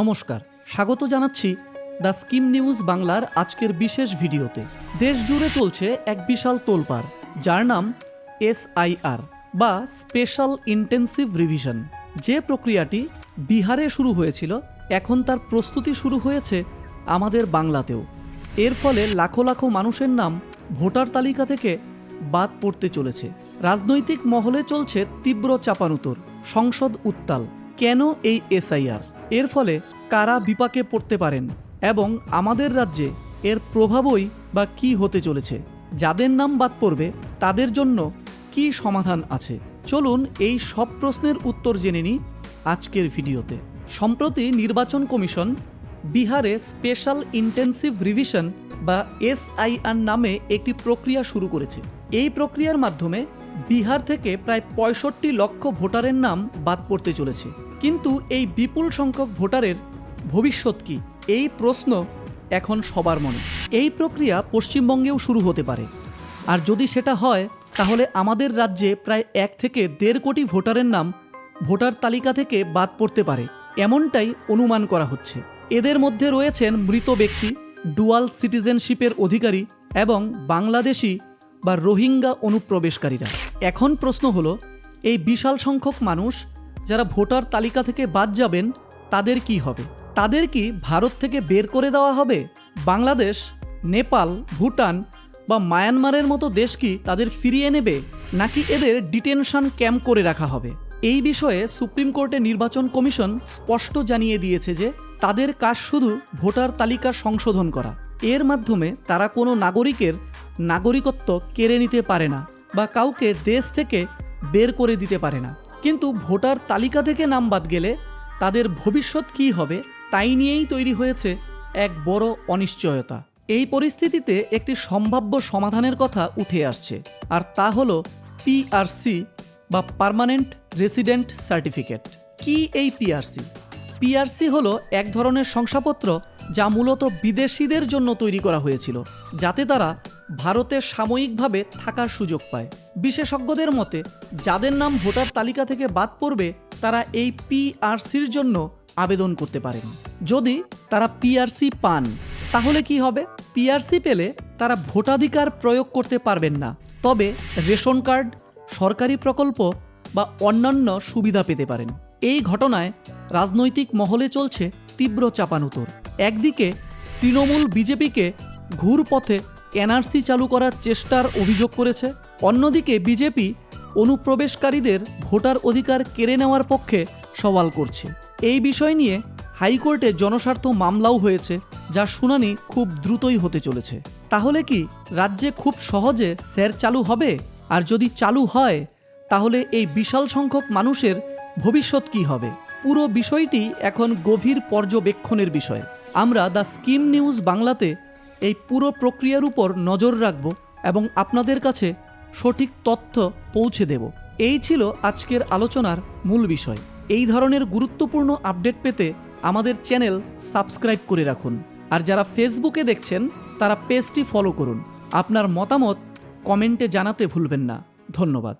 নমস্কার, স্বাগত জানাচ্ছি দ্য স্কিম নিউজ বাংলার আজকের বিশেষ ভিডিওতে। দেশ জুড়ে চলছে এক বিশাল তোলপাড়, যার নাম এসআইআর বা স্পেশাল ইন্টেন্সিভ রিভিশন। যে প্রক্রিয়াটি বিহারে শুরু হয়েছিল, এখন তার প্রস্তুতি শুরু হয়েছে আমাদের বাংলাতেও। এর ফলে লাখো লাখো মানুষের নাম ভোটার তালিকা থেকে বাদ পড়তে চলেছে। রাজনৈতিক মহলে চলছে তীব্র চাপানুতর, সংসদ উত্তাল। কেন এই এসআইআর? এর ফলে কারা বিপাকে পড়তে পারেন এবং আমাদের রাজ্যে এর প্রভাবই বা কি হতে চলেছে, যাদের নাম বাদ পড়বে, তাদের জন্য কি সমাধান আছে? চলুন এই সব প্রশ্নের উত্তর জেনে নিই আজকের ভিডিওতে। সম্প্রতি নির্বাচন কমিশন বিহারে স্পেশাল ইন্টেন্সিভ রিভিশন বা এসআইআর নামে একটি প্রক্রিয়া শুরু করেছে। এই প্রক্রিয়ার মাধ্যমে বিহার থেকে প্রায় পঁয়ষট্টি লক্ষ ভোটারের নাম বাদ পড়তে চলেছে। কিন্তু এই বিপুল সংখ্যক ভোটারের ভবিষ্যৎ কি? এই প্রশ্ন এখন সবার মনে। এই প্রক্রিয়া পশ্চিমবঙ্গেও শুরু হতে পারে। আর যদি সেটা হয়, তাহলে আমাদের রাজ্যে প্রায় এক থেকে দেড় কোটি ভোটারের নাম ভোটার তালিকা থেকে বাদ পড়তে পারে। এমনটাই অনুমান করা হচ্ছে। এদের মধ্যে রয়েছেন মৃত ব্যক্তি, ডুয়াল সিটিজেনশিপের অধিকারী এবং বাংলাদেশি বা রোহিঙ্গা অনুপ্রবেশকারীরা। এখন প্রশ্ন হলো, এই বিশাল সংখ্যক মানুষ যারা ভোটার তালিকা থেকে বাদ যাবেন, তাদের কি হবে? তাদের কি ভারত থেকে বের করে দেওয়া হবে? বাংলাদেশ, নেপাল, ভুটান বা মায়ানমারের মতো দেশ কি তাদের ফিরিয়ে নেবে? নাকি এদের ডিটেনশন ক্যাম্প করে রাখা হবে? এই বিষয়ে সুপ্রিম কোর্টে নির্বাচন কমিশন স্পষ্ট জানিয়ে দিয়েছে যে, তাদের কাজ শুধু ভোটার তালিকা সংশোধন করা। এর মাধ্যমে তারা কোনো নাগরিকের নাগরিকত্ব কেড়ে নিতে পারে না বা কাউকে দেশ থেকে বের করে দিতে পারে না। কিন্তু ভোটার তালিকা থেকে নাম বাদ গেলে তাদের ভবিষ্যৎ কী হবে তাই নিয়েই তৈরি হয়েছে এক বড় অনিশ্চয়তা। এই পরিস্থিতিতে একটি সম্ভাব্য সমাধানের কথা উঠে আসছে, আর তা হল পিআরসি বা পার্মানেন্ট রেসিডেন্ট সার্টিফিকেট কি এই পিআরসি পিআরসি হলো এক ধরনের শংসাপত্র যা মূলত বিদেশিদের জন্য তৈরি করা হয়েছিল, যাতে তারা ভারতে সাময়িকভাবে থাকার সুযোগ পায়। বিশেষজ্ঞদের মতে, যাদের নাম ভোটার তালিকা থেকে বাদ পড়বে, তারা এই পিআরসির জন্য আবেদন করতে পারেন। যদি তারা পিআরসি পান, তাহলে কি হবে? পিআরসি পেলে তারা ভোটাধিকার প্রয়োগ করতে পারবেন না। তবে রেশন কার্ড, সরকারি প্রকল্প বা অন্যান্য সুবিধা পেতে পারেন। এই ঘটনায় রাজনৈতিক মহলে চলছে তীব্র চাপানুতর। একদিকে তৃণমূল বিজেপিকে ঘুরপথে এনআরসি চালু করার চেষ্টার অভিযোগ করেছে। অন্যদিকে বিজেপি অনুপ্রবেশকারীদের ভোটার অধিকার কেড়ে নেওয়ার পক্ষে সওয়াল করছে। এই বিষয় নিয়ে হাইকোর্টে জনস্বার্থ মামলাও হয়েছে যার শুনানি খুব দ্রুতই হতে চলেছে। তাহলে কি রাজ্যে খুব সহজে স্যার চালু হবে? আর যদি চালু হয়, তাহলে এই বিশাল সংখ্যক মানুষের ভবিষ্যৎ কি হবে? পুরো বিষয়টি এখন গভীর পর্যবেক্ষণের বিষয়। আমরা দ্য স্কিম নিউজ বাংলাতে এই পুরো প্রক্রিয়ার উপর নজর রাখব এবং আপনাদের কাছে সঠিক তথ্য পৌঁছে দেব। এই ছিল আজকের আলোচনার মূল বিষয়। এই ধরনের গুরুত্বপূর্ণ আপডেট পেতে আমাদের চ্যানেল সাবস্ক্রাইব করে রাখুন। আর যারা ফেসবুকে দেখছেন, তারা পেজটি ফলো করুন। আপনার মতামত কমেন্টে জানাতে ভুলবেন না। ধন্যবাদ।